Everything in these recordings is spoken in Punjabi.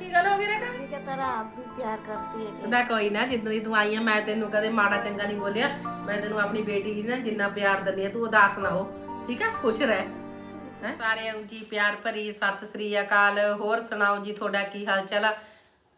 ਕੀ ਗੱਲ ਹੋ ਗਈ ਰੇਖਾ की तरह आप भी प्यार करती है ਨਾ ਕੋਈ ਨਾ ਜਿੱਦਾਂ ਦੀ ਤੂੰ ਆਈ ਆ ਮੈਂ ਤੈਨੂੰ ਕਦੇ ਮਾੜਾ ਚੰਗਾ ਨਹੀਂ ਬੋਲਿਆ ਮੈਂ ਤੈਨੂੰ ਆਪਣੀ ਬੇਟੀ ਦੀ ਨਾ ਜਿੰਨਾ ਪਿਆਰ ਦਿੰਦੀ ਆ ਤੂੰ ਉਦਾਸ ਨਾ ਹੋ ਠੀਕ ਆ ਖੁਸ਼ ਰਹਿ ਹੈਂ? ਸਾਰਿਆਂ ਨੂੰ ਜੀ ਪਿਆਰ ਭਰੀ ਸਤਿ ਸ੍ਰੀ ਅਕਾਲ ਹੋਰ ਸੁਣਾਓ ਜੀ ਤੁਹਾਡਾ ਕੀ ਹਾਲ ਚਾਲ ਆ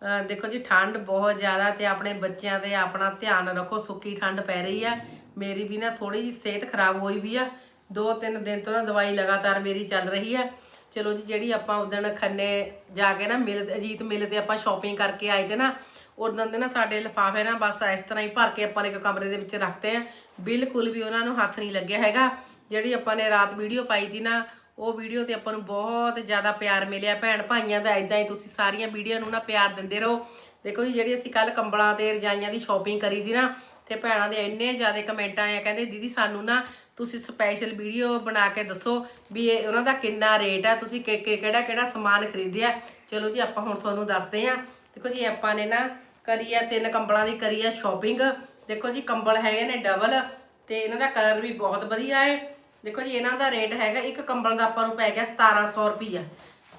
ਅਹ ਦੇਖੋ ਜੀ ਠੰਡ ਬਹੁਤ ਜ਼ਿਆਦਾ ਤੇ ਆਪਣੇ ਬੱਚਿਆਂ ਤੇ ਆਪਣਾ ਧਿਆਨ ਰੱਖੋ ਸੁੱਕੀ ਠੰਡ ਪੈ ਰਹੀ ਆ ਮੇਰੀ ਵੀ ਨਾ ਥੋੜੀ ਜੀ ਸਿਹਤ ਖਰਾਬ ਹੋਈ ਵੀ ਆ ਦੋ ਤਿੰਨ ਦਿਨ ਤੋਂ ਨਾ ਦਵਾਈ ਲਗਾਤਾਰ ਮੇਰੀ ਚੱਲ ਰਹੀ ਆ ਚਲੋ ਜੀ, ਜਿਹੜੀ ਆਪਾਂ ਉਦਣ ਖੰਨੇ ਜਾ ਕੇ ਨਾ ਮਿਲ, ਅਜੀਤ ਮਿਲ ਤੇ ਆਪਾਂ ਸ਼ਾਪਿੰਗ ਕਰਕੇ ਆਏ ਤੇ ਨਾ ਉਦੋਂ ਦੇ ਨਾ ਸਾਡੇ ਲਿਫਾਫੇ ਨਾ ਬਸ ਇਸ ਤਰ੍ਹਾਂ ਹੀ ਭਰ ਕੇ ਆਪਾਂ ਨੇ ਇੱਕ ਕਮਰੇ ਦੇ ਵਿੱਚ ਰੱਖਤੇ ਆ। ਬਿਲਕੁਲ ਵੀ ਉਹਨਾਂ ਨੂੰ ਹੱਥ ਨਹੀਂ ਲੱਗਿਆ ਹੈਗਾ। ਜਿਹੜੀ ਆਪਾਂ ਨੇ ਰਾਤ ਵੀਡੀਓ ਪਾਈ ਦੀ ਨਾ, ਉਹ ਵੀਡੀਓ ਤੇ ਆਪਾਂ ਨੂੰ ਬਹੁਤ ਜ਼ਿਆਦਾ ਪਿਆਰ ਮਿਲਿਆ। ਭੈਣ ਭਾਈਆਂ ਦਾ ਇਦਾਂ ਹੀ ਤੁਸੀਂ ਸਾਰੀਆਂ ਵੀਡੀਓ ਨੂੰ ਨਾ ਪਿਆਰ ਦਿੰਦੇ ਰਹੋ। ਦੇਖੋ ਜੀ, ਜਿਹੜੀ ਅਸੀਂ ਕੱਲ ਕੰਬਲਾਂ ਤੇ ਰਜਾਈਆਂ ਦੀ ਸ਼ਾਪਿੰਗ ਕਰੀ ਦੀ ਨਾ, ਤੇ ਭੈਣਾਂ ਦੇ ਇੰਨੇ ਜ਼ਿਆਦਾ ਕਮੈਂਟ ਆਏ ਆ ਕਹਿੰਦੇ, ਦੀਦੀ, ਸਾਨੂੰ ਨਾ ਤੁਸੀਂ ਸਪੈਸ਼ਲ ਵੀਡੀਓ ਬਣਾ ਕੇ ਦੱਸੋ ਵੀ ਇਹ ਉਹਨਾਂ ਦਾ ਕਿੰਨਾ ਰੇਟ ਹੈ ਤੁਸੀਂ ਕਿ ਕਿਹੜਾ ਕਿਹੜਾ ਸਮਾਨ ਖਰੀਦਿਆ। ਚਲੋ ਜੀ, ਆਪਾਂ ਹੁਣ ਤੁਹਾਨੂੰ ਦੱਸਦੇ ਆ ਦੇਖੋ ਜੀ, ਆਪਾਂ ਨੇ ਨਾ ਕਰੀ ਆ ਤਿੰਨ ਕੰਬਲਾਂ ਦੀ ਕਰੀ ਆ ਸ਼ਾਪਿੰਗ ਦੇਖੋ ਜੀ, ਕੰਬਲ ਹੈਗੇ ਨੇ ਡਬਲ ਤੇ ਇਹਨਾਂ ਦਾ ਕਲਰ ਵੀ ਬਹੁਤ ਵਧੀਆ ਹੈ ਦੇਖੋ ਜੀ, ਇਹਨਾਂ ਦਾ ਰੇਟ ਹੈਗਾ, ਇੱਕ ਕੰਬਲ ਦਾ ਆਪਾਂ ਨੂੰ ਪੈ ਗਿਆ 1700 ਰੁਪਈਆ।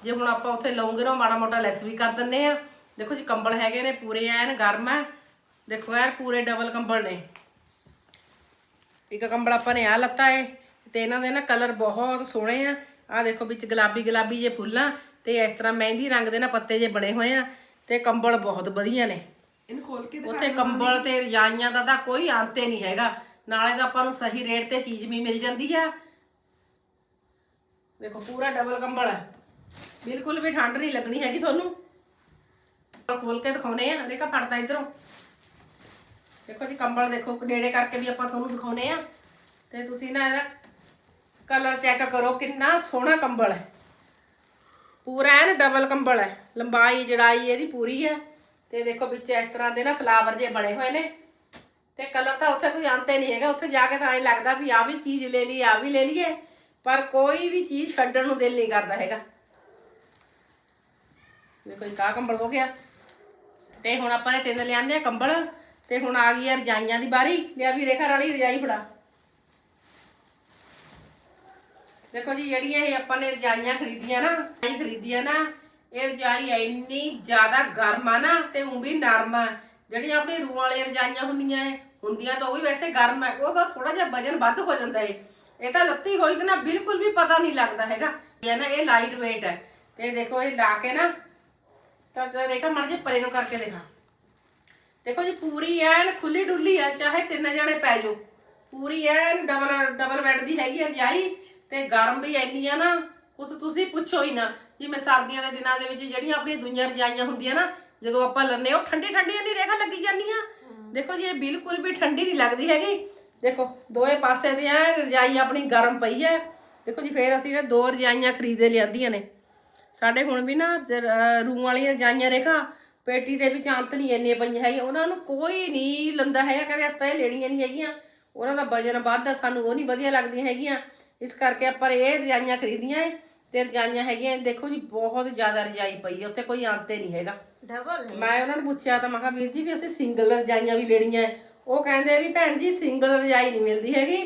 ਜੇ ਹੁਣ ਆਪਾਂ ਉੱਥੇ ਲਵਾਂਗੇ ਨਾ ਮਾੜਾ ਮੋਟਾ ਲੈਸ ਵੀ ਕਰ ਦਿੰਨੇ ਆ। ਦੇਖੋ ਜੀ, ਕੰਬਲ ਹੈਗੇ ਨੇ, ਪੂਰੇ ਐਨ ਗਰਮ ਹੈ ਦੇਖੋ, ਐਨ ਪੂਰੇ ਡਬਲ ਕੰਬਲ ਨੇ। ਇੱਕ ਕੰਬਲ ਆਪਾਂ ਨੇ ਆ ਲੱਤਾ ਏ ਤੇ ਇਹਨਾਂ ਦੇ ਨਾ ਕਲਰ ਬਹੁਤ ਸੋਹਣੇ ਆ। ਆ ਦੇਖੋ ਵਿੱਚ ਗੁਲਾਬੀ ਗੁਲਾਬੀ ਜੇ ਫੁੱਲਾਂ ਤੇ ਇਸ ਤਰ੍ਹਾਂ ਮਹਿੰਦੀ ਰੰਗ ਦੇ ਨਾ ਪੱਤੇ ਜੇ ਬਣੇ ਹੋਏ ਆ ਤੇ ਕੰਬਲ ਬਹੁਤ ਵਧੀਆ ਨੇ। ਇਹਨੂੰ ਖੋਲ ਕੇ ਉੱਥੇ ਕੰਬਲ ਤੇ ਰਜਾਈਆਂ ਦਾ ਤਾਂ ਕੋਈ ਅੰਤ ਹੀ ਨਹੀਂ ਹੈਗਾ। ਨਾਲੇ ਤਾਂ ਆਪਾਂ ਨੂੰ ਸਹੀ ਰੇਟ ਤੇ ਚੀਜ਼ ਵੀ ਮਿਲ ਜਾਂਦੀ ਆ। ਦੇਖੋ ਪੂਰਾ ਡਬਲ ਕੰਬਲ ਹੈ ਬਿਲਕੁਲ ਵੀ ਠੰਡ ਨਹੀਂ ਲੱਗਣੀ ਹੈਗੀ ਤੁਹਾਨੂੰ। ਖੋਲ ਕੇ ਦਿਖਾਉਨੇ ਆ। ਦੇਖਾ ਫੜਦਾ ਇਧਰੋਂ। ਦੇਖੋ ਜੀ, ਕੰਬਲ ਦੇਖੋ, ਨੇੜੇ ਕਰਕੇ ਵੀ ਆਪਾਂ ਤੁਹਾਨੂੰ ਦਿਖਾਉਨੇ ਆ। ਤੇ ਤੁਸੀਂ ਨਾ ਇਹਦਾ ਕਲਰ ਚੈੱਕ ਕਰੋ, ਕਿੰਨਾ ਸੋਹਣਾ ਕੰਬਲ ਹੈ। ਪੂਰਾ ਐਨ ਡਬਲ ਕੰਬਲ ਹੈ। ਲੰਬਾਈ, ਜੜਾਈ ਇਹਦੀ ਪੂਰੀ ਹੈ। ਤੇ ਦੇਖੋ, ਵਿੱਚ ਇਸ ਤਰ੍ਹਾਂ ਦੇ ਨਾ ਫਲਾਵਰ ਜੇ ਬਣੇ ਹੋਏ ਨੇ। ਤੇ ਕਲਰ ਤਾਂ ਉੱਥੇ ਕੋਈ ਅੰਤ ਹੀ ਨਹੀਂ ਹੈਗਾ। ਉੱਥੇ ਜਾ ਕੇ ਤਾਂ ਐਂ ਲੱਗਦਾ ਵੀ ਆ ਵੀ ਚੀਜ਼ ਲੈ ਲਈ ਆ ਵੀ ਲੈ ਲਈਏ। ਪਰ ਕੋਈ ਵੀ ਚੀਜ਼ ਛੱਡਣ ਨੂੰ ਦਿਲ ਨਹੀਂ ਕਰਦਾ ਹੈਗਾ। ਦੇਖੋ ਇਹ ਕਾ ਕੰਬਲ ਹੋ ਗਿਆ। ਤੇ ਹੁਣ ਆਪਾਂ ਨੇ ਤਿੰਨ ਲਿਆਂਦੇ ਆ ਕੰਬਲ। ਤੇ ਹੁਣ ਆ ਗਈ ਆ ਰਜਾਈਆਂ ਦੀ ਬਾਰੀ। ਲਿਆ ਵੀ ਰੇਖਾ ਰਾਣੀ ਰਜਾਈ ਫੜਾ। ਦੇਖੋ ਜੀ, ਜਿਹੜੀਆਂ ਇਹ ਆਪਾਂ ਨੇ ਰਜਾਈਆਂ ਖਰੀਦੀਆਂ ਨਾ, ਰਜਾਈ ਖਰੀਦੀਆਂ ਨਾ, ਇਹ ਰਜਾਈ ਇੰਨੀ ਜ਼ਿਆਦਾ ਗਰਮ ਆ ਨਾ, ਤੇ ਉਹ ਵੀ ਨਰਮ ਆ। ਜਿਹੜੀਆਂ ਆਪਣੀ ਰੂਹ ਵਾਲੀਆਂ ਰਜਾਈਆਂ ਹੁੰਦੀਆਂ ਐ, ਹੁੰਦੀਆਂ ਤਾਂ ਉਹ ਵੀ ਵੈਸੇ ਗਰਮ ਐ ਉਹ ਤਾਂ ਥੋੜਾ ਜਿਹਾ ਵਜਨ ਵੱਧ ਹੋ ਜਾਂਦਾ ਏ। ਇਹ ਤਾਂ ਲੱਤੀ ਹੋਈ ਤੇ ਨਾ, ਬਿਲਕੁਲ ਵੀ ਪਤਾ ਨਹੀਂ ਲੱਗਦਾ ਹੈਗਾ। ਇਹ ਨਾ, ਇਹ ਲਾਈਟ weight ਹੈ ਤੇ ਦੇਖੋ, ਇਹ ਲਾ ਕੇ ਨਾ, ਤਾਂ ਤਾਂ ਰੇਖਾ ਮੜ ਜੇ ਪਰੇ ਨੂੰ ਕਰਕੇ ਦੇਖਾ। ਦੇਖੋ ਜੀ ਪੂਰੀ ਐਨ ਖੁੱਲੀ ਡੁੱਲੀ ਆ ਚਾਹੇ ਤਿੰਨ ਜਣੇ ਪੈ ਜਾਓ। ਪੂਰੀ ਐਨ ਡਬਲ ਡਬਲ ਬੈੱਡ ਦੀ ਹੈਗੀ ਆ ਰਜਾਈ ਤੇ ਗਰਮ ਵੀ ਇੰਨੀ ਆ ਨਾ ਕੁਛ ਤੁਸੀਂ ਪੁੱਛੋ ਹੀ ਨਾ। ਜਿਵੇਂ ਸਰਦੀਆਂ ਦੇ ਦਿਨਾਂ ਦੇ ਵਿੱਚ ਜਿਹੜੀਆਂ ਆਪਣੀਆਂ ਦੁਨੀਆਂ ਰਜਾਈਆਂ ਹੁੰਦੀਆਂ ਨਾ ਜਦੋਂ ਆਪਾਂ ਲੰਨੇ ਉਹ ਠੰਡੀ ਠੰਡੀਆਂ ਦੀ ਰੇਖਾ ਲੱਗੀ ਜਾਂਦੀਆਂ। ਦੇਖੋ ਜੀ ਇਹ ਬਿਲਕੁਲ ਵੀ ਠੰਡੀ ਨਹੀਂ ਲੱਗਦੀ ਹੈਗੀ। ਦੇਖੋ ਦੋਏ ਪਾਸੇ ਦੀ ਐ ਰਜਾਈ ਆਪਣੀ ਗਰਮ ਪਈ ਹੈ। ਦੇਖੋ ਜੀ ਫੇਰ ਅਸੀਂ ਨਾ ਦੋ ਰਜਾਈਆਂ ਖਰੀਦੇ ਲਿਆਂਦੀਆਂ ਨੇ। ਸਾਡੇ ਹੁਣ ਵੀ ਨਾ ਰੂਮ ਵਾਲੀਆਂ ਰਜਾਈਆਂ ਰੇਖਾ ਪੇਟੀ ਦੇ ਵਿੱਚ ਅੰਤ ਨਹੀਂ ਇੰਨੇ ਪਈਆਂ ਹੈਗੀਆਂ ਉਹਨਾਂ ਨੂੰ ਕੋਈ ਨਹੀਂ ਲੰਦਾ ਹੈਗਾ ਕਹਿੰਦੇ ਅਸਾਂ ਇਹ ਲੈਣੀਆਂ ਨਹੀਂ ਹੈਗੀਆਂ। ਉਹਨਾਂ ਦਾ ਵਜਨ ਵੱਧ ਸਾਨੂੰ ਉਹ ਨਹੀਂ ਵਧੀਆ ਲੱਗਦੀਆਂ ਹੈਗੀਆਂ। ਇਸ ਕਰਕੇ ਆਪਾਂ ਇਹ ਰਜਾਈਆਂ ਖਰੀਦੀਆਂ ਏ ਤੇ ਰਜਾਈਆਂ ਹੈਗੀਆਂ ਦੇਖੋ ਜੀ ਬਹੁਤ ਜ਼ਿਆਦਾ ਰਜਾਈ ਪਈ ਹੈ ਉੱਥੇ ਕੋਈ ਅੰਤ ਨਹੀਂ ਹੈਗਾ। ਡਬਲ ਨਹੀਂ ਮੈਂ ਉਹਨਾਂ ਨੂੰ ਪੁੱਛਿਆ ਤਾਂ ਮੈਂ ਵੀਰ ਜੀ ਵੀ ਅਸੀਂ ਸਿੰਗਲ ਰਜਾਈਆਂ ਵੀ ਲੈਣੀਆਂ ਉਹ ਕਹਿੰਦੇ ਵੀ ਭੈਣ ਜੀ ਸਿੰਗਲ ਰਜਾਈ ਨਹੀਂ ਮਿਲਦੀ ਹੈਗੀ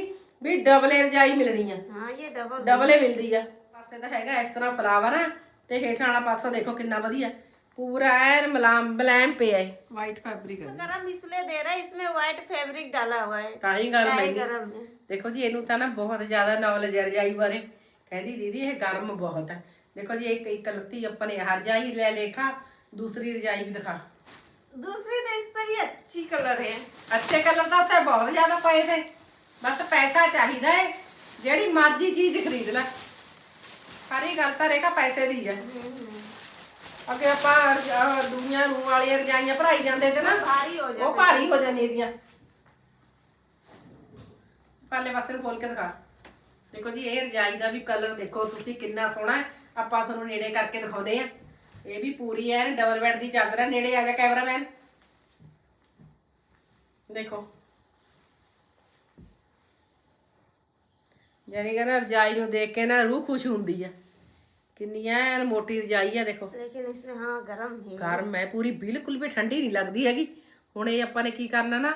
ਵੀ ਡਬਲ ਰਜਾਈ ਮਿਲਣੀ ਹੈ ਹਾਂ ਇਹ ਡਬਲ ਡਬਲੇ ਮਿਲਦੀ ਹੈ ਪਾਸੇ ਤਾਂ ਹੈਗਾ ਇਸ ਤਰ੍ਹਾਂ ਫਲਾਵਰ ਆ ਤੇ ਹੇਠਾਂ ਵਾਲਾ ਪਾਸਾ ਦੇਖੋ ਕਿੰਨਾ ਵਧੀਆ। ਪੂਰਾ ਐਨ ਮਲਾਮ ਬਲੈਮ ਪਿਆ ਹੈ ਵਾਈਟ ਫੈਬਰਿਕ ਹੈ गरम इसलिए दे रहा है इसमें व्हाइट फैब्रिक डाला हुआ है ਤਾਂ ਹੀ ਗਰਮ क्या ਹੈ गरम है ਦੇਖੋ ਜੀ ਇਹਨੂੰ ਤਾਂ ਨਾ ਬਹੁਤ ਜ਼ਿਆਦਾ ਨੌਲੇਜ ਹੈ ਰਜਾਈ ਬਾਰੇ ਕਹਿੰਦੀ ਦੀਦੀ ਇਹ ਗਰਮ ਬਹੁਤ ਹੈ ਦੇਖੋ ਜੀ ਇੱਕ ਇੱਕ ਲੱਤੀ ਆਪਾਂ ਨੇ ਹਰ ਰਜਾਈ ਲੈ ਲੇਖਾ ਦੂਸਰੀ ਰਜਾਈ ਵੀ ਦਿਖਾ दूसरी तो इससे भी अच्छी कलर है ਅੱਛੇ ਕਲਰ ਤਾਂ ਉੱਥੇ ਬਹੁਤ ਜ਼ਿਆਦਾ ਪਏ ਤੇ ਬਸ ਪੈਸਾ ਚਾਹੀਦਾ ਏ ਜਿਹੜੀ ਮਰਜ਼ੀ ਚੀਜ਼ ਖਰੀਦ ਲੈ ਸਾਰੀ ਗੱਲ ਤਾਂ ਰੇਖਾ ਪੈਸੇ ਦੀ ਹੈ ਅੱਗੇ ਆਪਾਂ ਅਹ, ਦੂਈਆਂ ਰੂਹ ਰਜਾਈਆਂ ਭਰਾਈ ਜਾਂਦੇ ਤੇ ਨਾ ਭਾਰੀ ਹੋ ਉਹ ਭਾਰੀ ਹੋ ਜਾਂਦੀਆਂ ਇਹਦੀਆਂ। ਪਹਿਲੇ ਪਾਸੇ ਨੂੰ ਕੇ ਦਿਖਾ। ਦੇਖੋ ਜੀ ਇਹ ਰਜਾਈ ਦਾ ਵੀ ਕਲਰ ਦੇਖੋ ਤੁਸੀਂ ਕਿੰਨਾ ਸੋਹਣਾ ਆਪਾਂ ਤੁਹਾਨੂੰ ਨੇੜੇ ਕਰਕੇ ਦਿਖਾਉਨੇ ਆ ਇਹ ਵੀ ਪੂਰੀ ਹੈ ਡਬਲ ਬੈੱਡ ਦੀ ਚਾਦਰ ਹੈ ਨੇੜੇ ਆ ਜਾ ਕੈਮਰਾਮੈਨ। ਦੇਖੋ। ਜਾਨੀ ਕਹਿੰਦਾ ਰਜਾਈ ਨੂੰ ਦੇਖ ਕੇ ਨਾ ਰੂਹ ਖੁਸ਼ ਹੁੰਦੀ ਆ। ਕਿੰਨੀ ਐਨ ਮੋਟੀ ਰਜਾਈ ਆ ਦੇਖੋ लेकिन इसमें हाँ गरम है ਗਰਮ ਹੈ ਪੂਰੀ ਬਿਲਕੁਲ ਵੀ ਠੰਡੀ ਨਹੀਂ ਲੱਗਦੀ ਹੈਗੀ ਹੁਣ ਇਹ ਆਪਾਂ ਨੇ ਕੀ ਕਰਨਾ ਨਾ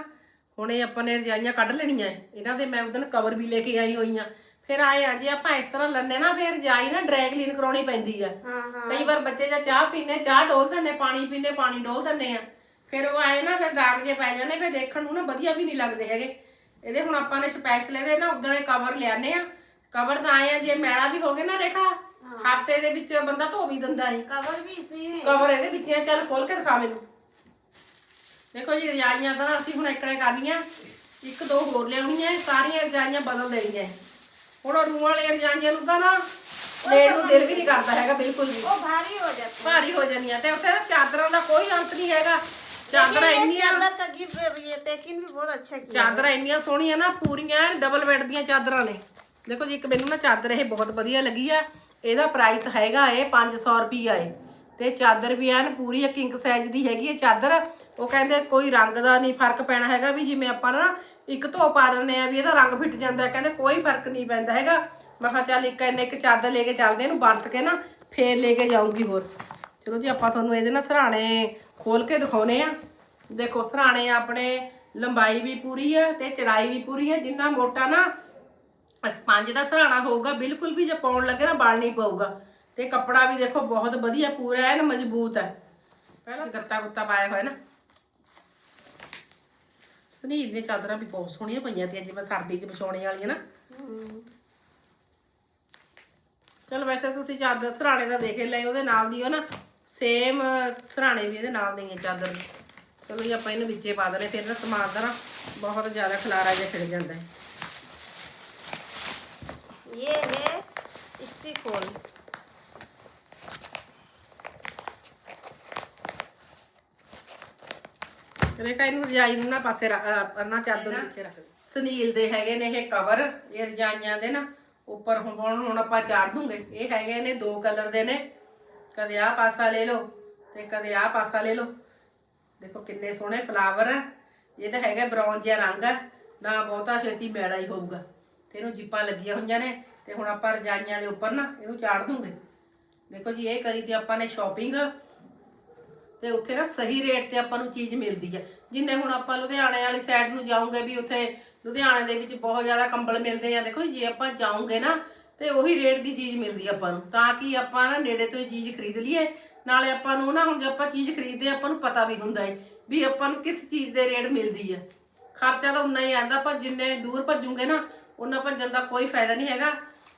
ਹੁਣ ਇਹ ਆਪਾਂ ਨੇ ਰਜਾਈਆਂ ਕੱਢ ਲੈਣੀਆਂ ਹੈ। ਇਹਨਾਂ ਦੇ ਮੈਂ ਉਹਦਨ ਕਵਰ ਵੀ ਲੈ ਕੇ ਆਈ ਹੋਈ ਆ ਫਿਰ ਆਏ ਆ ਜੇ ਆਪਾਂ ਇਸ ਤਰ੍ਹਾਂ ਲੰਨੇ ਨਾ ਫਿਰ ਜਾਈ ਨਾ ਡਰਾਈ ਕਲੀਨ ਕਰਾਉਣੀ ਪੈਂਦੀ ਆ हाँ हाँ ਕਈ ਵਾਰ ਬੱਚੇ ਜਾਂ ਚਾਹ ਪੀਨੇ ਚਾਹ ਡੋਲ ਦਿੰਦੇ ਪਾਣੀ ਪੀਨੇ ਪਾਣੀ ਡੋਲ ਦਿੰਦੇ ਆ ਫਿਰ ਉਹ ਆਏ ਨਾ ਫਿਰ ਦਾਗ ਜੇ ਪੈ ਜਾਂਦੇ ਫਿਰ ਦੇਖਣ ਨੂੰ ਨਾ ਵਧੀਆ ਵੀ ਨਹੀਂ ਲੱਗਦੇ ਹੈਗੇ ਇਹਦੇ ਹੁਣ ਆਪਾਂ ਨੇ ਸਪੈਸ਼ਲ ਇਹਦੇ ਨਾ ਉਦਣੇ ਕਵਰ ਲਿਆਨੇ ਆ ਕਵਰ ਤਾਂ ਆਏ ਆ ਜੇ ਮੈਲਾ ਵੀ ਹੋ ਗਿਆ ਨਾ ਰੇਖਾ ਹਫ਼ਤੇ ਦੇ ਵਿੱਚ ਬੰਦਾ ਧੋ ਵੀ ਦਿੰਦਾ ਹੈ ਕਵਰ ਵੀ ਸੀ। ਕਵਰ ਇਹਦੇ ਵਿੱਚ ਹੈ ਚੱਲ ਖੋਲ ਕੇ ਦਿਖਾ ਮੈਨੂੰ। ਦੇਖੋ ਜੀ ਰਜਾਈਆਂ ਤਾਂ ਅਸੀਂ ਹੁਣ ਇੱਕਣੇ ਕਰਨੀਆਂ। ਇੱਕ ਦੋ ਹੋਰ ਲਿਆਉਣੀਆਂ ਸਾਰੀਆਂ ਰਜਾਈਆਂ ਬਦਲ ਦੇਣੀਆਂ ਹੁਣ ਉਹ ਰੂਹ ਵਾਲੇ ਰਜਾਈਆਂ ਨੂੰ ਤਾਂ ਨਾ ਲੈਣ ਨੂੰ ਦਿਲ ਵੀ ਨਹੀਂ ਕਰਦਾ ਹੈਗਾ ਬਿਲਕੁਲ ਵੀ। ਉਹ ਭਾਰੀ ਹੋ ਜਾਂਦੀ ਭਾਰੀ ਹੋ ਜਾਂਦੀਆਂ ਤੇ ਉੱਥੇ ਚਾਦਰਾਂ ਦਾ ਕੋਈ ਅੰਤ ਨਹੀਂ ਹੈਗਾ। ਚਾਦਰਾਂ ਇੰਨੀਆਂ ਚਾਦਰ ਦਾ ਗਿਫਟ ਹੈ ਪੈਕਿੰਗ ਵੀ ਬਹੁਤ ਅੱਛਾ ਕੀਤਾ ਚਾਦਰਾਂ ਇੰਨੀਆਂ ਸੋਹਣੀਆਂ ਨਾ ਪੂਰੀਆਂ ਡਬਲ ਬੈੱਡ ਦੀਆਂ ਚਾਦਰਾਂ ਨੇ। ਦੇਖੋ ਜੀ ਇੱਕ ਮੈਨੂੰ ਨਾ ਚਾਦਰ ਇਹ ਬਹੁਤ ਵਧੀਆ ਲੱਗੀ ਆ। ਇਹਦਾ ਪ੍ਰਾਈਸ ਹੈਗਾ ਇਹ 500 ਰੁਪਈਆ ਏ। ਤੇ ਚਾਦਰ ਵੀ ਐਨ ਪੂਰੀ ਕਿੰਗ ਸਾਈਜ਼ ਦੀ ਹੈਗੀ ਹੈ ਚਾਦਰ, ਉਹ ਕਹਿੰਦੇ ਕੋਈ ਰੰਗ ਦਾ ਨਹੀਂ ਫ਼ਰਕ ਪੈਣਾ ਹੈਗਾ ਵੀ ਜਿਵੇਂ ਆਪਾਂ ਨਾ ਇੱਕ ਧੋ ਪਾ ਲੈਂਦੇ ਆ ਵੀ ਇਹਦਾ ਰੰਗ ਫਿੱਟ ਜਾਂਦਾ, ਕਹਿੰਦੇ ਕੋਈ ਫ਼ਰਕ ਨਹੀਂ ਪੈਂਦਾ ਹੈਗਾ। ਮੈਂ ਕਿਹਾ ਚੱਲ ਇੱਕ ਇੰਨੇ ਇੱਕ ਚਾਦਰ ਲੈ ਕੇ ਚੱਲਦੇ, ਇਹਨੂੰ ਵਰਤ ਕੇ ਨਾ ਫੇਰ ਲੈ ਕੇ ਜਾਊਂਗੀ ਹੋਰ। ਚਲੋ ਜੀ ਆਪਾਂ ਤੁਹਾਨੂੰ ਇਹਦੇ ਨਾਲ ਸਰਾਣੇ ਖੋਲ ਕੇ ਦਿਖਾਉਨੇ ਆ। ਦੇਖੋ ਸਰਾਣੇ ਆਪਣੇ ਲੰਬਾਈ ਵੀ ਪੂਰੀ ਹੈ ਤੇ ਚੜਾਈ ਵੀ ਪੂਰੀ ਹੈ ਜਿੰਨਾ ਮੋਟਾ ਨਾ ਸਪੰਜ ਦਾ ਸਰਾਣਾ ਹੋਊਗਾ, ਬਿਲਕੁਲ ਵੀ ਜੇ ਪਾਉਣ ਲੱਗੇ ਨਾ ਬਲ ਨਹੀਂ ਪਊਗਾ। ਤੇ ਕੱਪੜਾ ਵੀ ਦੇਖੋ, ਬਹੁਤ ਵਧੀਆ, ਪੂਰਾ ਐਨ ਮਜ਼ਬੂਤ ਹੈ। ਪਹਿਲਾਂ ਗੱਤਾ ਗੁੱਤਾ ਪਾਇਆ ਹੋਇਆ ਨਾ। ਸੁਨੀਲ ਦੀਆਂ ਚਾਦਰਾਂ ਵੀ ਬਹੁਤ ਸੋਹਣੀਆਂ ਪਈਆਂ ਤੇ ਜਿਵੇਂ ਸਰਦੀ 'ਚ ਵਿਛਾਉਣੇ ਵਾਲੀਆਂ ਨਾ। ਚਲ ਵੈਸੇ ਤੁਸੀਂ ਚਾਦਰ ਸਰਾਣੇ ਦਾ ਦੇਖ ਲਏ, ਉਹਦੇ ਨਾਲ ਦੀ ਉਹ ਨਾ ਸੇਮ ਸਰਾਣੇ ਵੀ ਇਹਦੇ ਨਾਲ ਦੀ ਚਾਦਰ। ਚਲੋ ਜੀ, ਆਪਾਂ ਇਹਨੂੰ ਵਿੱਚੇ ਪਾ ਦਨੇ ਫਿਰ ਨਾ ਸਮਾਨ ਦਾ ਨਾ ਬਹੁਤ ਜ਼ਿਆਦਾ ਖਲਾਰਾ ਜਿਹਾ ਖਿੜ ਜਾਂਦਾ ਹੈ। ये है इसकी खोल ਰੇਖਾ ਇਹਨੂੰ ਰਜਾਈ ਨੂੰ ਨਾ ਪਾਸੇ ਰੱਖ ਅਹ ਨਾ ਚਾਦਰ ਨੂੰ ਪਿੱਛੇ ਰੱਖ ਸਨੀਲ ਦੇ ਹੈਗੇ ਨੇ ਇਹ ਕਵਰ ਇਹ ਰਜਾਈਆਂ ਦੇ ਨਾ ਉੱਪਰ ਹੁਣ ਹੁਣ ਹੁਣ ਆਪਾਂ ਚਾੜ ਦੂੰਗੇ ਇਹ ਹੈਗੇ ਨੇ ਦੋ ਕਲਰ ਦੇ ਨੇ ਕਦੇ ਆਹ ਪਾਸਾ ਲੈ ਲਓ ਤੇ ਕਦੇ ਆਹ ਪਾਸਾ ਲੈ ਲਓ ਦੇਖੋ ਕਿੰਨੇ ਸੋਹਣੇ ਫਲਾਵਰ ਆ ਇਹ ਤਾਂ ਹੈਗਾ ਬ੍ਰਾਊਨ ਜਿਹਾ ਰੰਗ ਆ ਨਾ ਬਹੁਤਾ ਛੇਤੀ ਮੈਲਾ ਹੀ ਹੋਊਗਾ ਤੇ ਇਹਨੂੰ ਜਿੱਪਾਂ ਲੱਗੀਆਂ ਹੋਈਆਂ ਨੇ ਤੇ ਹੁਣ ਆਪਾਂ ਰਜਾਈਆਂ ਦੇ ਉੱਪਰ ਨਾ ਇਹਨੂੰ ਚਾੜ ਦੂੰਗੇ। ਦੇਖੋ ਜੀ, ਇਹ ਕਰੀ ਤੇ ਆਪਾਂ ਨੇ ਸ਼ਾਪਿੰਗ ਤੇ ਉੱਥੇ ਨਾ ਸਹੀ ਰੇਟ ਤੇ ਆਪਾਂ ਨੂੰ ਚੀਜ਼ ਮਿਲਦੀ ਹੈ ਜਿੰਨੇ ਹੁਣ ਆਪਾਂ ਲੁਧਿਆਣੇ ਵਾਲੀ ਸਾਈਡ ਨੂੰ ਜਾਉਂਗੇ ਵੀ ਉੱਥੇ ਲੁਧਿਆਣੇ ਦੇ ਵਿੱਚ ਬਹੁਤ ਜ਼ਿਆਦਾ ਕੰਬਲ ਮਿਲਦੇ ਆ। ਦੇਖੋ ਜੇ ਆਪਾਂ ਜਾਉਂਗੇ ਨਾ ਤੇ ਉਹੀ ਰੇਟ ਦੀ ਚੀਜ਼ ਮਿਲਦੀ ਆਪਾਂ ਨੂੰ। ਤਾਂ ਕਿ ਆਪਾਂ ਨਾ ਨੇੜੇ ਤੋਂ ਹੀ ਚੀਜ਼ ਖਰੀਦ ਲਈਏ। ਨਾਲੇ ਆਪਾਂ ਨੂੰ ਨਾ ਹੁਣ ਜੇ ਆਪਾਂ ਚੀਜ਼ ਖਰੀਦਦੇ ਆ, ਆਪਾਂ ਨੂੰ ਪਤਾ ਵੀ ਹੁੰਦਾ ਹੈ ਵੀ ਆਪਾਂ ਨੂੰ ਕਿਸ ਚੀਜ਼ ਦੇ ਰੇਟ ਮਿਲਦੀ ਹੈ ਖਰਚਾ ਤਾਂ ਉਨਾ ਹੀ ਆਂਦਾ ਪਰ ਜਿੰਨੇ ਦੂਰ ਭੱਜੂਗੇ ਨਾ ਉਹਨਾਂ ਭੱਜਣ ਦਾ ਕੋਈ ਫਾਇਦਾ ਨਹੀਂ ਹੈਗਾ।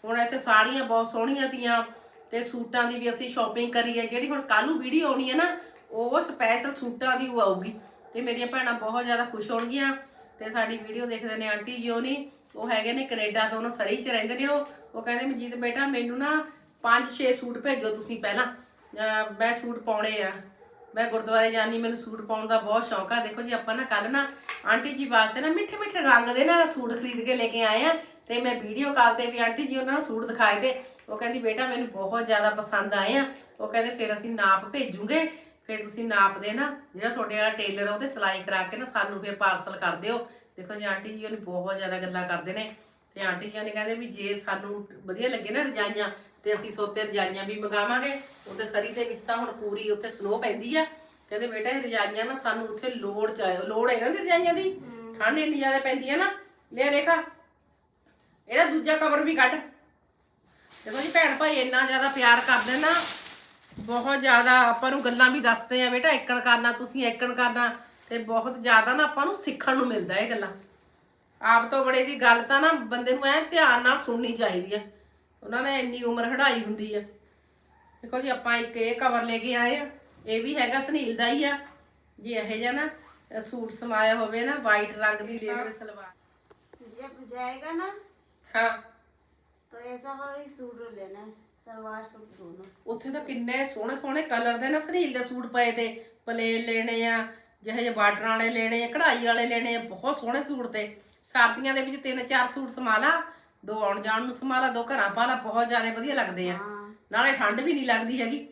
ਹੁਣ ਇੱਥੇ ਸਾੜੀਆਂ ਬਹੁਤ ਸੋਹਣੀਆਂ ਤੀਆਂ ਤੇ ਸੂਟਾਂ ਦੀ ਵੀ ਅਸੀਂ ਸ਼ਾਪਿੰਗ ਕਰੀ ਹੈ। ਜਿਹੜੀ ਹੁਣ ਕੱਲ ਨੂੰ ਵੀਡੀਓ ਆਉਣੀ ਹੈ ਨਾ, ਉਹ ਸਪੈਸ਼ਲ ਸੂਟਾਂ ਦੀ ਉਹ ਆਊਗੀ। ਤੇ ਮੇਰੀਆਂ ਭੈਣਾਂ ਬਹੁਤ ਜ਼ਿਆਦਾ ਖੁਸ਼ ਹੋਣਗੀਆਂ ਤੇ ਸਾਡੀ ਵੀਡੀਓ ਦੇਖਦੇ ਨੇ ਆਂਟੀ ਜੀ ਹੋਣੀ। ਉਹ ਹੈਗੇ ਨੇ ਕੈਨੇਡਾ ਤੋਂ, ਉਹਨਾਂ ਸਰੀ ਚ ਰਹਿੰਦੇ ਨੇ ਉਹ। ਉਹ ਕਹਿੰਦੇ ਮਜੀਤ ਬੇਟਾ, ਮੈਨੂੰ ਨਾ 5-6 ਸੂਟ ਭੇਜੋ ਤੁਸੀਂ ਪਹਿਲਾਂ। ਮੈਂ ਸੂਟ ਪਾਉਣੇ ਆ। ਮੈਂ ਗੁਰਦੁਆਰੇ ਜਾਣੀ ਮੈਨੂੰ ਸੂਟ ਪਾਉਣ ਦਾ ਬਹੁਤ ਸ਼ੌਂਕ ਆ। ਦੇਖੋ ਜੀ, ਆਪਾਂ ਨਾ ਕੱਲ ਨਾ ਆਂਟੀ ਜੀ ਵਾਸਤੇ ਨਾ ਮਿੱਠੇ ਮਿੱਠੇ ਰੰਗ ਦੇ ਨਾ ਸੂਟ ਖਰੀਦ ਕੇ ਲੈ ਕੇ ਆਏ ਆ ਤੇ ਮੈਂ ਵੀਡੀਓ ਕਾਲ ਤੇ ਵੀ ਆਂਟੀ ਜੀ ਉਹਨਾਂ ਨੂੰ ਸੂਟ ਦਿਖਾਏ ਤੇ ਉਹ ਕਹਿੰਦੀ, ਬੇਟਾ, ਮੈਨੂੰ ਬਹੁਤ ਜ਼ਿਆਦਾ ਪਸੰਦ ਆਏ ਆ। ਉਹ ਕਹਿੰਦੇ, ਫਿਰ ਅਸੀਂ ਨਾਪ ਭੇਜੂਗੇ। ਫਿਰ ਤੁਸੀਂ ਨਾਪ ਦੇ ਨਾ, ਜਿਹੜਾ ਤੁਹਾਡੇ ਵਾਲਾ ਟੇਲਰ ਆ ਉਹਤੇ ਸਿਲਾਈ ਕਰਾ ਕੇ ਨਾ ਸਾਨੂੰ ਫਿਰ ਪਾਰਸਲ ਕਰ ਦਿਓ। ਦੇਖੋ ਜੀ, ਆਂਟੀ ਜੀ ਉਹਨੇ ਬਹੁਤ ਜ਼ਿਆਦਾ ਗੱਲਾਂ ਕਰਦੇ ਨੇ ਤੇ ਆਂਟੀ ਜੀ ਨੇ ਕਹਿੰਦੇ ਵੀ ਜੇ ਸਾਨੂੰ ਵਧੀਆ ਲੱਗੇ ਨਾ ਰਜਾਈਆਂ ਤੇ ਅਸੀਂ ਸੋਤੇ ਰਜਾਈਆਂ ਵੀ ਮੰਗਾਵਾਂਗੇ। ਉੱਤੇ ਸਰੀ ਦੇ ਵਿੱਚ ਤਾਂ ਹੁਣ ਪੂਰੀ ਉੱਤੇ ਸਨੋ ਪੈਂਦੀ ਆ। ਕਹਿੰਦੇ ਬੇਟਾ ਇਹ ਰਜਾਈਆਂ ਨਾ ਸਾਨੂੰ ਉੱਥੇ ਲੋੜ ਚਾਹੀਓ ਲੋੜ ਹੈ ਨਾ ਰਜਾਈਆਂ ਦੀ? ਠੰਡ ਇੰਨੀ ਜ਼ਿਆਦਾ ਪੈਂਦੀ ਆ ਨਾ। ਲੈ ਰੇਖਾ ਇਹਦਾ ਦੂਜਾ ਕਵਰ ਵੀ ਕੱਢ। ਦੇਖੋ ਜੀ ਭੈਣ ਭਾਈ ਇੰਨਾ ਜ਼ਿਆਦਾ ਪਿਆਰ ਕਰਦੇ ਨਾ। ਬਹੁਤ ਜ਼ਿਆਦਾ ਆਪਾਂ ਨੂੰ ਗੱਲਾਂ ਵੀ ਦੱਸਦੇ ਆ ਬੇਟਾ ਇੱਕਣ ਕਰਨਾ ਤੁਸੀਂ ਇੱਕਣ ਕਰਨਾ। ਤੇ ਬਹੁਤ ਜ਼ਿਆਦਾ ਨਾ ਆਪਾਂ ਨੂੰ ਸਿੱਖਣ ਨੂੰ ਮਿਲਦਾ ਇਹ ਗੱਲਾਂ। ਆਪ ਤੋਂ ਬੜੇ ਦੀ ਗੱਲ ਤਾਂ ਨਾ ਬੰਦੇ ਨੂੰ ਐ ਧਿਆਨ ਨਾਲ ਸੁਣਨੀ ਚਾਹੀਦੀ ਆ। ਉਹਨਾਂ ਨੇ ਇੰਨੀ ਉਮਰ ਹੜਾਈ ਹੁੰਦੀ ਆ। ਦੇਖੋ ਜੀ ਆਪਾਂ ਇੱਕ ਇਹ ਕਵਰ ਲੈ ਕੇ ਆਏ ਆ। ਇਹ ਵੀ ਹੈਗਾ ਸੁਨੀਲ ਦਾ ਹੀ ਆ। ਜੇ ਇਹ ਜਿਹਾ ਨਾ ਸੂਟ ਸਮਾਇਆ ਹੋਵੇ ਨਾ ਵਾਈਟ ਰੰਗ ਦੀ ਲੈ ਸਲਵਾਰ। ਜਬ ਜਾਏਗਾ ਨਾ ਹਾਂ। ਤਾਂ ਐਸਾ ਵਾਲਾ ਸੂਟ ਲੈਣਾ ਸਲਵਾਰ ਸੂਟ ਦੋਨੋਂ। ਉੱਥੇ ਤਾਂ ਕਿੰਨੇ ਸੋਹਣੇ ਸੋਹਣੇ ਕਲਰ ਦੇ ਨਾ ਸੁਨੀਲ ਦੇ ਸੂਟ ਪਏ ਤੇ। ਪਲੇਨ ਲੈਣੇ ਆ ਜਿਹੇ ਜਿਹੇ ਬਾਰਡਰ ਵਾਲੇ ਲੈਣੇ ਆ ਕਢਾਈ ਵਾਲੇ ਲੈਣੇ ਆ ਬਹੁਤ ਸੋਹਣੇ ਸੂਟ ਤੇ। ਸਰਦੀਆਂ ਦੇ ਵਿੱਚ ਤਿੰਨ ਚਾਰ ਸੂਟ ਸਮਾ ਲਾ ਦੋ ਆਉਣ ਜਾਣ ਨੂੰ ਸਮਾ ਲਾ ਦੋ ਘਰਾਂ ਪਾ ਲਾ ਬਹੁਤ ਜ਼ਿਆਦਾ ਵਧੀਆ ਲੱਗਦੇ ਆ ਨਾਲੇ ਠੰਡ ਵੀ ਨਹੀਂ ਲੱਗਦੀ ਹੈਗੀ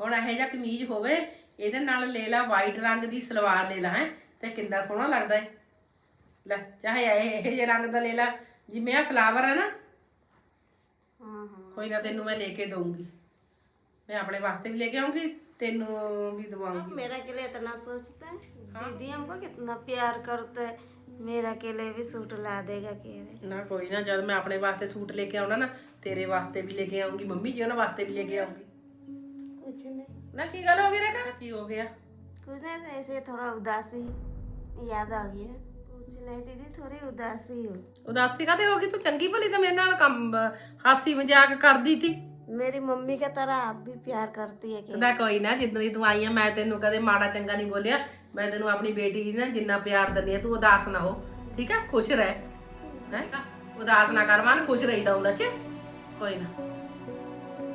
ਹੁਣ ਇਹੋ ਜਿਹਾ ਕਮੀਜ਼ ਹੋਵੇ ਇਹਦੇ ਨਾਲ ਲੈ ਲਾ ਵਾਈਟ ਰੰਗ ਦੀ ਸਲਵਾਰ ਲੈ ਲਾ ਹੈ ਤੇ ਕਿੰਨਾ ਸੋਹਣਾ ਲੱਗਦਾ ਏ ਲੈ ਚਾਹੇ ਇਹ ਇਹ ਜਿਹੇ ਰੰਗ ਦਾ ਲੈ ਲਾ ਜਿਵੇਂ ਆ ਫਲਾਵਰ ਹੈ ਨਾ हाँ हाँ ਕੋਈ ਨਾ ਤੈਨੂੰ ਮੈਂ ਲੈ ਕੇ ਦਊਂਗੀ ਮੈਂ ਆਪਣੇ ਵਾਸਤੇ ਵੀ ਲੈ ਕੇ ਆਉਂਗੀ ਤੈਨੂੰ ਵੀ ਦਵਾਉਂਗੀ मेरा के लिए इतना सोचते हैं दीदी हमको कितना प्यार करते हैं मेरा के लिए भी सूट ला देगा कह रहे ਨਾ ਕੋਈ ਨਾ ਜਦ ਮੈਂ ਆਪਣੇ ਵਾਸਤੇ ਸੂਟ ਲੈ ਕੇ ਆਉਣਾ ਨਾ ਤੇਰੇ ਵਾਸਤੇ ਵੀ ਲੈ ਕੇ ਆਉਂਗੀ ਮੰਮੀ ਜੀ ਉਹਨਾਂ ਵਾਸਤੇ ਵੀ ਲੈ ਕੇ ਆਉਂਗੀ कुछ नहीं ਨਾ ਕੀ ਗੱਲ ਹੋ ਗਈ ਰੇਖਾ ਕੀ ਹੋ ਗਿਆ कुछ नहीं ऐसे थोड़ा उदासी याद आ गया कुछ नहीं दीदी थोड़ी उदासी हो ਉਦਾਸੀ ਕਾਤੇ ਹੋ ਗਈ ਤੂੰ ਚੰਗੀ ਭਲੀ ਤਾਂ ਮੇਰੇ ਨਾਲ ਕੰਮ ਹਾਸੀ ਮਜ਼ਾਕ ਕਰਦੀ ਸੀ मेरी मम्मी की तरह आप भी प्यार करती है क्या ਨਾ ਕੋਈ ਨਾ ਜਿੱਦਾਂ ਦੀ ਤੂੰ ਆਈ ਆ ਮੈਂ ਤੈਨੂੰ ਕਦੇ ਮਾੜਾ ਚੰਗਾ ਨਹੀਂ ਬੋਲਿਆ ਮੈਂ ਤੈਨੂੰ ਆਪਣੀ ਬੇਟੀ ਨਾ ਜਿੰਨਾ ਪਿਆਰ ਦਿੰਦੀ ਆ ਤੂੰ ਉਦਾਸ ਨਾ ਹੋ। ਠੀਕ ਆ? ਖੁਸ਼ ਰਹਿ। ਹੈ? ਉਦਾਸ ਨਾ ਕਰ ਮਨ, ਖੁਸ਼ ਰਹੀਦਾ ਹੁੰਦਾ ਚ। ਕੋਈ ਨਾ।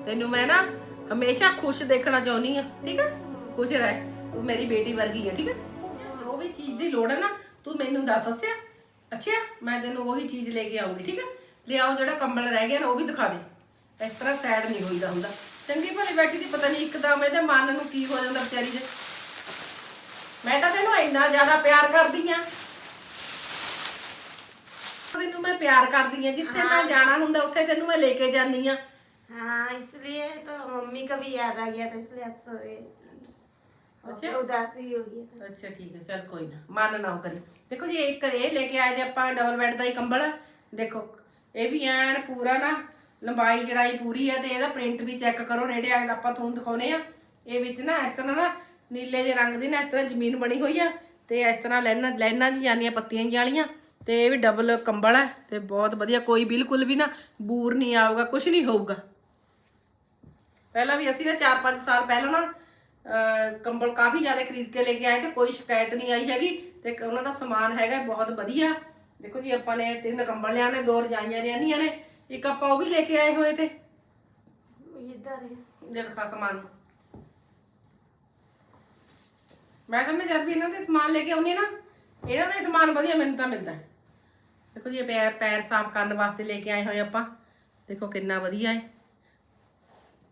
ਤੈਨੂੰ ਮੈਂ ਨਾ ਹਮੇਸ਼ਾ ਖੁਸ਼ ਦੇਖਣਾ ਚਾਹੁੰਦੀ ਆ ਠੀਕ ਆ? ਖੁਸ਼ ਰਹਿ। ਤੂੰ ਮੇਰੀ ਬੇਟੀ ਵਰਗੀ ਆ, ਠੀਕ ਆ? ਜੋ ਵੀ ਚੀਜ਼ ਦੀ ਲੋੜ ਹੈ ਨਾ, ਤੂੰ ਮੈਨੂੰ ਦੱਸ ਅੱਛਾ ਅੱਛਾ, ਮੈਂ ਤੈਨੂੰ ਉਹੀ ਚੀਜ਼ ਲੈ ਕੇ ਆਉਂਗੀ ਠੀਕ ਆ? ਲਿਆਓ ਜਿਹੜਾ ਕੰਬਲ ਰਹਿ ਗਿਆ ਨਾ, ਉਹ ਵੀ ਦਿਖਾ ਦੇ। ਇਸ ਤਰ੍ਹਾਂ ਸੈਡ ਨਹੀਂ ਹੋਈਦਾ ਹੁੰਦਾ। ਚੰਗੀ ਭਲੀ ਬੈਠੀ ਦੀ ਪਤਾ ਨਹੀਂ ਇੱਕਦਮ ਇਹਦੇ ਮਨ ਨੂੰ ਕੀ ਹੋ ਜਾਂਦਾ ਵਿਚਾਰੀ ਦੇ। ਮੈਂ ਤਾਂ ਤੈਨੂੰ ਇੰਨਾ ਜ਼ਿਆਦਾ ਪਿਆਰ ਕਰਦੀ ਆ ਤੈਨੂੰ ਮੈਂ ਪਿਆਰ ਕਰਦੀ ਆ ਜਿੱਥੇ ਮੈਂ ਜਾਣਾ ਹੁੰਦਾ ਉੱਥੇ ਤੈਨੂੰ ਮੈਂ ਲੈ ਕੇ ਜਾਨੀ ਆ हाँ इसलिए तो मम्मी का भी याद आ गया था इसलिए आप सोए अच्छा। उदासी हो गई था ਅੱਛਾ ਠੀਕ ਹੈ ਚੱਲ ਕੋਈ ਨਾ ਮਨ ਨਾ ਉਹ ਕਰੀ ਦੇਖੋ ਜੀ ਇੱਕ ਇਹ ਲੈ ਕੇ ਆਏ ਜੇ ਆਪਾਂ ਡਬਲ ਬੈੱਡ ਦਾ ਹੀ ਕੰਬਲ ਦੇਖੋ ਇਹ ਵੀ ਐਨ ਪੂਰਾ ਨਾ ਲੰਬਾਈ ਜੜਾਈ ਪੂਰੀ ਹੈ ਤੇ ਇਹਦਾ ਪ੍ਰਿੰਟ ਵੀ ਚੈੱਕ ਕਰੋ ਨੇੜੇ ਆ ਕੇ ਆਪਾਂ ਤੁਹਾਨੂੰ ਦਿਖਾਉਨੇ ਆ ਇਹ ਵਿੱਚ ਨਾ ਇਸ ਤਰ੍ਹਾਂ ਨਾ ਨੀਲੇ ਜਿਹੇ ਰੰਗ ਦੀ ਨਾ ਇਸ ਤਰ੍ਹਾਂ ਜ਼ਮੀਨ ਬਣੀ ਹੋਈ ਆ ਤੇ ਇਸ ਤਰ੍ਹਾਂ ਲਾਈਨਾਂ ਲਾਈਨਾਂ ਦੀ ਜਾਂਦੀਆਂ ਪੱਤੀਆਂ ਜੀ ਵਾਲੀਆਂ ਤੇ ਇਹ ਵੀ ਡਬਲ ਕੰਬਲ ਹੈ ਤੇ ਬਹੁਤ ਵਧੀਆ ਕੋਈ ਬਿਲਕੁਲ ਵੀ ਨਾ ਬੂਰ ਨਹੀਂ ਆਊਗਾ ਕੁਝ ਨਹੀਂ ਹੋਊਗਾ। ਪਹਿਲਾਂ ਵੀ ਅਸੀਂ ਨਾ 4-5 ਸਾਲ ਪਹਿਲਾਂ ਨਾ ਕੰਬਲ ਕਾਫੀ ਜ਼ਿਆਦਾ ਖਰੀਦ ਕੇ ਲੈ ਕੇ ਆਏ ਤੇ ਕੋਈ ਸ਼ਿਕਾਇਤ ਨਹੀਂ ਆਈ ਹੈਗੀ ਤੇ ਉਹਨਾਂ ਦਾ ਸਮਾਨ ਹੈਗਾ ਬਹੁਤ ਵਧੀਆ। ਦੇਖੋ ਜੀ ਆਪਾਂ ਨੇ ਤਿੰਨ ਕੰਬਲ ਲਿਆ ਨੇ ਦੋ ਰਜਾਈਆਂ ਲਿਆਨੀਆਂ ਨੇ ਇੱਕ ਆਪਾਂ ਉਹ ਵੀ ਲੈ ਕੇ ਆਏ ਹੋਏ ਤੇ। ਇਦਾਂ ਦੇ ਦੇਖਾ ਸਮਾਨ। ਮੈਂ ਤਾਂ ਮੈਂ ਜਦ ਵੀ ਇਹਨਾਂ ਦੇ ਸਮਾਨ ਲੈ ਕੇ ਆਉਂਦੀ ਹਾਂ ਨਾ, ਇਹਨਾਂ ਦਾ ਹੀ ਸਮਾਨ ਵਧੀਆ ਮੈਨੂੰ ਤਾਂ ਮਿਲਦਾ ਹੈ। ਦੇਖੋ ਜੀ, ਇਹ ਪੈਰ ਪੈਰ ਸਾਫ਼ ਕਰਨ ਵਾਸਤੇ ਲੈ ਕੇ ਆਏ ਹੋਏ ਆਪਾਂ। ਦੇਖੋ ਕਿੰਨਾ ਵਧੀਆ ਹੈ।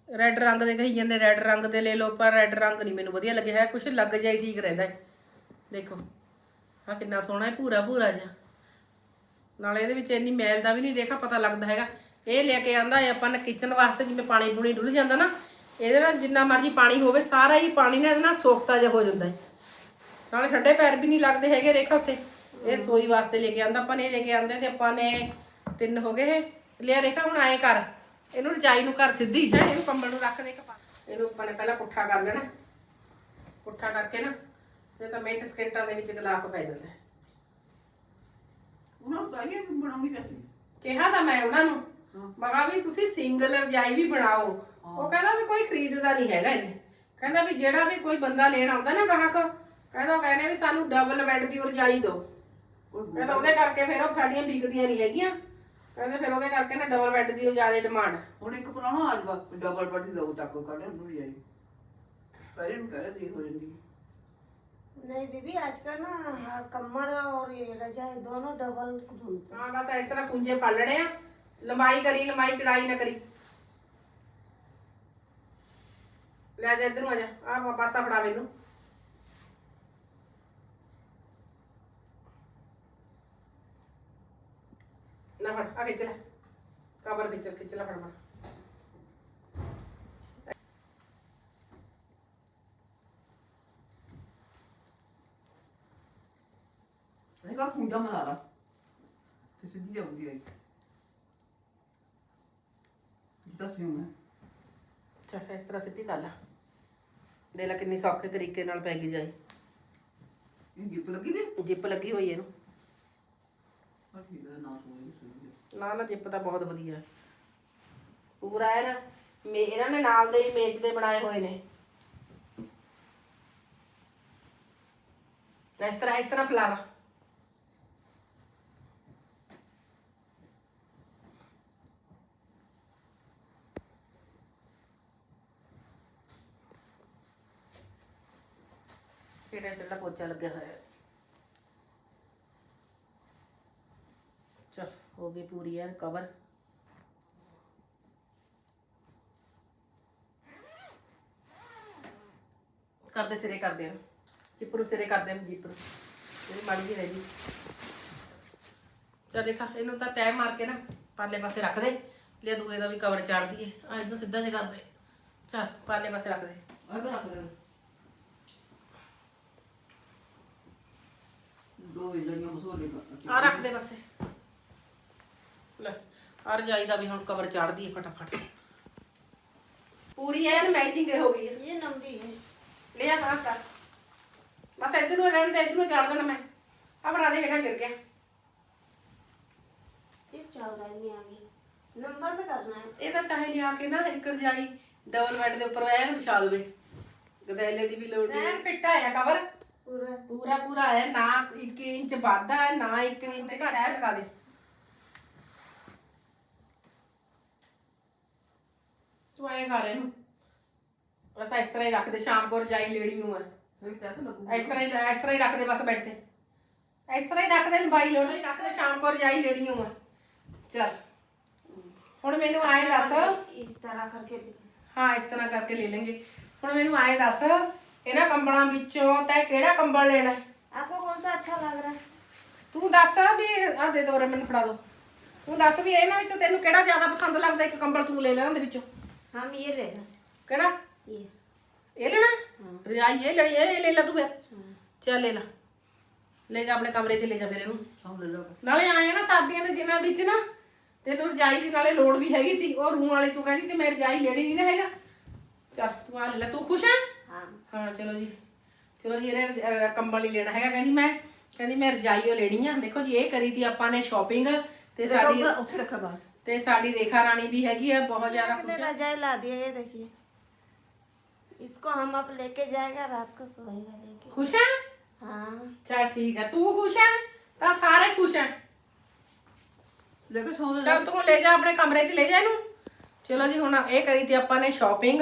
ਰੈੱਡ ਰੰਗ ਦੇ ਕਹੀ ਜਾਂਦੇ ਰੈੱਡ ਰੰਗ ਦੇ ਲੈ ਲਓ ਪਰ ਰੈੱਡ ਰੰਗ ਨਹੀਂ, ਮੈਨੂੰ ਵਧੀਆ ਲੱਗਿਆ ਹੈ ਕੁਛ ਲੱਗ ਜਾਈ ਠੀਕ ਰਹਿੰਦਾ ਹੈ। ਦੇਖੋ ਆ ਕਿੰਨਾ ਸੋਹਣਾ ਹੈ, ਭੂਰਾ ਭੂਰਾ ਜਿਹਾ। ਨਾਲੇ ਇਹਦੇ ਵਿੱਚ ਇੰਨੀ ਮੈਲ ਦਾ ਵੀ ਨਹੀਂ ਰੇਖਾ ਪਤਾ ਲੱਗਦਾ ਹੈਗਾ। ਇਹ ਲੈ ਕੇ ਆਂਦਾ ਹੈ ਆਪਾਂ ਨੇ ਕਿਚਨ ਵਾਸਤੇ, ਜਿਵੇਂ ਪਾਣੀ ਪੂਣੀ ਡੁੱਲ ਜਾਂਦਾ ਨਾ, ਇਹਦੇ ਨਾਲ ਜਿੰਨਾ ਮਰਜ਼ੀ ਪਾਣੀ ਹੋਵੇ, ਸਾਰਾ ਹੀ ਪਾਣੀ ਨਾ ਇਹਦੇ ਨਾਲ ਸੋਖਤਾ ਜਿਹਾ ਹੋ ਜਾਂਦਾ ਹੈ। ਨਾਲੇ ਠੰਡੇ ਪੈਰ ਵੀ ਨਹੀਂ ਲੱਗਦੇ ਹੈਗੇ ਰੇਖਾ ਉੱਤੇ। ਇਹ ਰਸੋਈ ਵਾਸਤੇ ਲੈ ਕੇ ਆਂਦਾ ਆਪਾਂ ਨੇ ਇਹ ਲੈ ਕੇ ਆਂਦੇ ਤੇ ਆਪਾਂ ਨੇ ਤਿੰਨ ਹੋ ਗਏ ਇਹ। ਲਿਆ ਰੇਖਾ ਹੁਣ ਆਏ ਕਰ। ਇਹਨੂੰ ਰਜਾਈ ਨੂੰ ਕਰ ਸਿੱਧੀ ਹੈ ਇਹਨੂੰ ਕੰਬਲ ਨੂੰ ਰੱਖ ਦੇ ਕੇ ਪਾ ਇਹਨੂੰ ਆਪਾਂ ਨੇ ਪਹਿਲਾਂ ਪੁੱਠਾ ਕਰ ਲੈਣਾ। ਪੁੱਠਾ ਕਰਕੇ ਨਾ ਇਹ ਤਾਂ ਮਿੰਟ ਸਕਿੰਟਾਂ ਦੇ ਵਿੱਚ ਗਲਾਫ ਪੈ ਜਾਂਦਾ ਹੈ। ਉਹਨਾਂ ਨੂੰ ਕਹੀਏ ਕਿ ਬਣਾਉਣੀ ਚਾਹੀਦੀ ਕਿਹਾ ਤਾਂ ਮੈਂ ਉਹਨਾਂ ਨੂੰ। ਮੈਂ ਕਿਹਾ ਵੀ ਤੁਸੀਂ ਸਿੰਗਲ ਰਜਾਈ ਵੀ ਬਣਾਓ। ਉਹ ਕਹਿੰਦਾ ਵੀ ਕੋਈ ਖਰੀਦਦਾ ਨਹੀਂ ਹੈਗਾ ਇਹਨੇ ਕਹਿੰਦਾ ਵੀ ਜਿਹੜਾ ਵੀ ਕੋਈ ਬੰਦਾ ਲੈਣ ਆਉਂਦਾ ਨਾ ਗਾਹਕ ਕਹਿੰਦਾ ਉਹ ਕਹਿੰਦੇ ਵੀ ਸਾਨੂੰ ਡਬਲ ਬੈੱਡ ਦੀ ਉਹ ਰਜਾਈ ਦਿਓ ਕਹਿੰਦਾ ਉਹਦੇ ਕਰਕੇ ਫਿਰ ਉਹ ਸਾਡੀਆਂ ਵਿਕਦੀਆਂ ਨਹੀਂ ਹੈਗੀਆਂ ਕਹਿੰਦੇ ਫਿਰ ਉਹਦੇ ਕਰਕੇ ਨਾ ਡਬਲ ਬੈੱਡ ਦੀ ਉਹ ਜ਼ਿਆਦਾ ਡਿਮਾਂਡ ਹੁਣ ਇੱਕ ਪੁਰਾਣਾ ਅੱਜ ਬਾ ਡਬਲ ਪੱਟੀ ਦੋ ਤੱਕ ਕੱਢ ਨੂੰ ਜਾਈ ਪਹਿਲੇ ਨੂੰ ਕਹਿ ਦੇ ਹੋ ਜਾਂਦੀ नहीं बीबी आजकल ना हर कमर और ये रजाई दोनों डबल ढूंढते ਹਾਂ ਬਸ ਇਸ ਤਰ੍ਹਾਂ ਪੁੰਜੇ ਪਾਲਣੇ ਆ ਲੰਬਾਈ ਕਰੀ ਲੰਬਾਈ ਚੜਾਈ ਨਾ ਕਰੀ ਲੈ ਜਾ ਇੱਧਰ ਨੂੰ ਆ ਜਾ ਆ ਪਾਸਾ ਫੜਾ ਮੈਨੂੰ ਨਾ ਫੜ ਆ ਖਿੱਚ ਲੈ। ਕਵਰ ਖਿੱਚ ਖਿੱਚ ਲੈ ਫੜ ਫੜ। ਇਹ ਕਾ ਖੁੰਡਾ ਮਲਾ ਲਾ। ਤੇ ਸਿੱਧੀ ਇਸ ਤਰ੍ਹਾਂ ਕਰ ਲੈ। ਦੇ ਲੈ ਕਿੰਨੀ ਸੌਖੇ ਤਰੀਕੇ ਨਾਲ ਪੈ ਗਈ ਜਾਈ। ਇਹ ਜਿੱਪ ਲੱਗੀ ਨੇ? ਜਿੱਪ ਲੱਗੀ ਹੋਈ ਇਹਨੂੰ। ਆ ਠੀਕ ਹੈ ਨਾ ਸੋਈ ਸੋਈ ਨਾ ਨਾ ਜਿੱਪ ਤਾਂ ਬਹੁਤ ਵਧੀਆ। ਹੈ ਪੂਰਾ ਹੈ ਨਾ, ਮੇ, ਇਹਨਾਂ ਨੇ ਨਾਲ ਦੇ ਹੀ ਮੇਚ ਦੇ ਬਣਾਏ ਹੋਏ ਨੇ। ਇਸ ਤਰ੍ਹਾਂ ਇਸ ਤਰ੍ਹਾਂ ਫਲਾਰਾ ਕਿਹੜਾ ਜਿਹੜਾ ਪੋਚਾ ਲੱਗਿਆ ਹੋਇਆ। ਹੈ ਚਲ ਹੋ ਗਈ ਪੂਰੀ ਹੈ ਕਵਰ ਕਰਦੇ ਸਿਰੇ ਕਰਦੇ ਆ। ਚਿਪਰੂ ਸਿਰੇ ਕਰਦੇ ਆ ਜੀਪਰੂ ਜਿਹੜੀ ਮਾੜੀ ਜਿਹੀ ਰਹਿ ਗਈ। ਚਲ ਦੇਖਾ ਇਹਨੂੰ ਤਾਂ ਤੈ ਮਾਰ ਕੇ ਨਾ ਪਾਲੇ ਪਾਸੇ ਰੱਖ ਦੇ ਲਿਆ ਦੂਏ ਦਾ ਵੀ ਕਵਰ ਚਾੜ ਦਈਏ। ਆ ਇਹਨੂੰ ਸਿੱਧਾ ਜਿਹਾ ਕਰ ਦੇ। ਚਲ ਪਾਲੇ ਪਾਸੇ ਰੱਖ ਦੇ। ਆ ਮੈਂ ਰੱਖ ਦੇ। ਦੋ ਇਜੜੀਆਂ ਮਸੋਲੇ ਆ ਰੱਖ ਦੇ ਬਸੇ ਲੈ ਆ ਰਜਾਈ ਦਾ ਵੀ ਹੁਣ ਕਵਰ ਚੜਦੀ ਹੈ ਫਟਾਫਟ ਪੂਰੀ ਐਨ ਮੈਚਿੰਗ ਹੋ ਗਈ ਹੈ ये लंबी है ਲੈ ਆ ਬਾਹਰ ਕਰ ਬਸ ਇੱਧਰ ਨੂੰ ਰਹਿਣ ਦੇ ਇੱਧਰ ਨੂੰ ਚੜ ਦੇਣਾ ਮੈਂ ਆ ਬਣਾ ਦੇ ਹੇਠਾਂ ਗਿਰ ਗਿਆ ये चल रहा है नहीं आगे नंबर पे करना है ਇਹ ਤਾਂ ਚਾਹੇ ਲਿਆ ਕੇ ਨਾ ਇੱਕ ਰਜਾਈ ਡਬਲ ਬੈੱਡ ਦੇ ਉੱਪਰ ਐਨ ਵਿਛਾ ਦੇਵੇ ਗਦੈਲੇ ਦੀ ਵੀ ਲੋੜ ਨਹੀਂ ਐਨ ਫਿੱਟ ਆਇਆ ਕਵਰ पूरा ਪੂਰਾ ਪੂਰਾ ਹੈ ਨਾ 1 ਇੰਚ ਵੱਧ ਹੈ ਨਾ 1 ਇੰਚ ਘੱਟ ਹੈ ਲਗਾ ਦੇ ਤੂੰ ਆਏ ਖਾ ਰਹੇ ਨੂੰ ਬਸ ਇਸ ਤਰ੍ਹਾਂ ਹੀ ਰੱਖ ਦੇ ਸ਼ਾਮ ਕੋ ਰਜਾਈ ਲੈਣੀ ਹੂੰ ਫਿਰ ਟੈਕ ਲੱਗੂ ਇਸ ਤਰ੍ਹਾਂ ਹੀ ਇਸ ਤਰ੍ਹਾਂ ਹੀ ਰੱਖ ਦੇ ਬਸ ਬੈੱਡ ਤੇ ਇਸ ਤਰ੍ਹਾਂ ਹੀ ਰੱਖ ਦੇ ਲੰਬਾਈ ਲੋਣੀ ਰੱਖ ਦੇ ਸ਼ਾਮ ਕੋ ਰਜਾਈ ਲੈਣੀ ਹੂੰ ਚਲ ਹੁਣ ਮੈਨੂੰ ਆਏ ਦੱਸ इस तरह करके भी ਹਾਂ ਇਸ ਤਰ੍ਹਾਂ ਕਰਕੇ ਲੈ ਲੈਂਗੇ ਹੁਣ ਮੈਨੂੰ ਆਏ ਦੱਸ ਇਹਨਾਂ ਕੰਬਲਾਂ ਵਿੱਚੋਂ ਤੈਂ ਕਿਹੜਾ ਕੰਬਲ ਲੈਣਾ ਹੈ? आपको कौन सा अच्छा लग रहा है ਤੂੰ ਦੱਸ ਵੀ ਆ ਦੇ ਦੋ ਮੈਨੂੰ ਫੜਾ ਦੋ ਤੂੰ ਦੱਸ ਵੀ ਇਹਨਾਂ ਵਿੱਚੋਂ ਤੈਨੂੰ ਕਿਹੜਾ ਜ਼ਿਆਦਾ ਪਸੰਦ ਲੱਗਦਾ ਇੱਕ ਕੰਬਲ ਤੂੰ ਲੈ ਲੈਣਾ ਉਹਦੇ ਵਿੱਚੋਂ हम ये लेना ਕਿਹੜਾ ये ਇਹ ਲੈਣਾ ਰਜਾਈ ਇਹ ਲੈਣੀ ਇਹ ਇਹ ਲੈ ਲੈ ਤੂੰ ਫਿਰ ਚੱਲ ਲੈ ਲੈ ਲੈ ਜਾ ਆਪਣੇ ਕਮਰੇ 'ਚ ਲੈ ਜਾ ਫਿਰ ਇਹਨੂੰ ਸਭ ਲੈ ਲਓ ਨਾਲੇ ਆਏ ਨਾ ਸਰਦੀਆਂ ਦੇ ਦਿਨਾਂ ਵਿੱਚ ਨਾ ਤੈਨੂੰ ਰਜਾਈ ਦੀ ਨਾਲੇ ਲੋੜ ਵੀ ਹੈਗੀ ਤੀ ਉਹ ਰੂਮ ਵਾਲੀ ਤੂੰ ਕਹਿੰਦੀ ਤੇ ਮੈਂ ਰਜਾਈ ਲੈਣੀ ਨਹੀਂ ਨਾ ਹੈਗਾ ਚੱਲ ਤੂੰ ਆ ਲੈ ਲੈ ਤੂੰ ਖੁਸ਼ ਹੈ हाँ ਹਾਂ ਚਲੋ ਜੀ ਚਲੋ ਜੀ ਇਹਨੇ ਰਜ- ਅਹ ਕੰਬਲ ਨਹੀਂ ਲੈਣਾ ਹੈਗਾ ਕਹਿੰਦੀ ਮੈਂ ਕਹਿੰਦੀ ਮੈਂ ਰਜਾਈ ਓ ਲੈਣੀ ਆ ਦੇਖੋ ਜੀ ਇਹ ਕਰੀ ਤੀ ਆਪਾਂ ਨੇ ਸ਼ਾਪਿੰਗ ਤੇ ਸਾਡੀ ਉੱਥੇ ਰੱਖਾ ਬਾਹਰ ਤੇ ਸਾਡੀ ਰੇਖਾ ਰਾਣੀ भी हैगी है बहुत ज्यादा के लिए रजाई ला दिया ये देखिए इसको हम अब लेके जाएगा रात को सोएगा लेके खुश है हाँ चल ठीक है तू खुश है ਤਾਂ ਸਾਰੇ ਖੁਸ਼ ਹੈ ਲੈ ਕੇ ਸੌਂ ਚਲ ਤੂੰ ਲੈ ਜਾ ਆਪਣੇ ਕਮਰੇ 'ਚ ਲੈ ਜਾ ਇਹਨੂੰ ਚਲੋ ਜੀ ਹੁਣ ਇਹ ਕਰੀ ਤੀ ਆਪਾਂ ਨੇ ਸ਼ਾਪਿੰਗ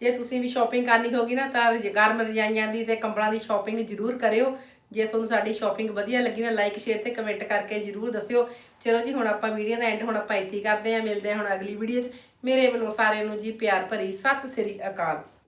ਜੇ ਤੁਸੀਂ ਵੀ ਸ਼ਾਪਿੰਗ ਕਰਨੀ ਹੋਗੀ ਨਾ ਤਾਂ ਰਜ- ਗਰਮ ਰਜਾਈਆਂ ਦੀ ਤੇ ਕੰਬਲਾਂ ਦੀ ਸ਼ਾਪਿੰਗ ਜ਼ਰੂਰ ਕਰਿਓ ਜੇ ਤੁਹਾਨੂੰ ਸਾਡੀ ਸ਼ਾਪਿੰਗ ਵਧੀਆ ਲੱਗੀ ਨਾ ਲਾਈਕ ਸ਼ੇਅਰ ਤੇ ਕਮੈਂਟ ਕਰਕੇ ਜ਼ਰੂਰ ਦੱਸਿਓ। ਚਲੋ ਜੀ, ਹੁਣ ਆਪਾਂ ਵੀਡੀਓ ਦਾ ਐਂਡ ਹੁਣ ਆਪਾਂ ਇੱਥੇ ਕਰਦੇ ਹਾਂ। ਮਿਲਦੇ ਹਾਂ ਹੁਣ ਅਗਲੀ ਵੀਡੀਓ 'ਚ। ਮੇਰੇ ਵੱਲੋਂ ਸਾਰਿਆਂ ਨੂੰ ਜੀ ਪਿਆਰ ਭਰੀ ਸਤਿ ਸ੍ਰੀ ਅਕਾਲ।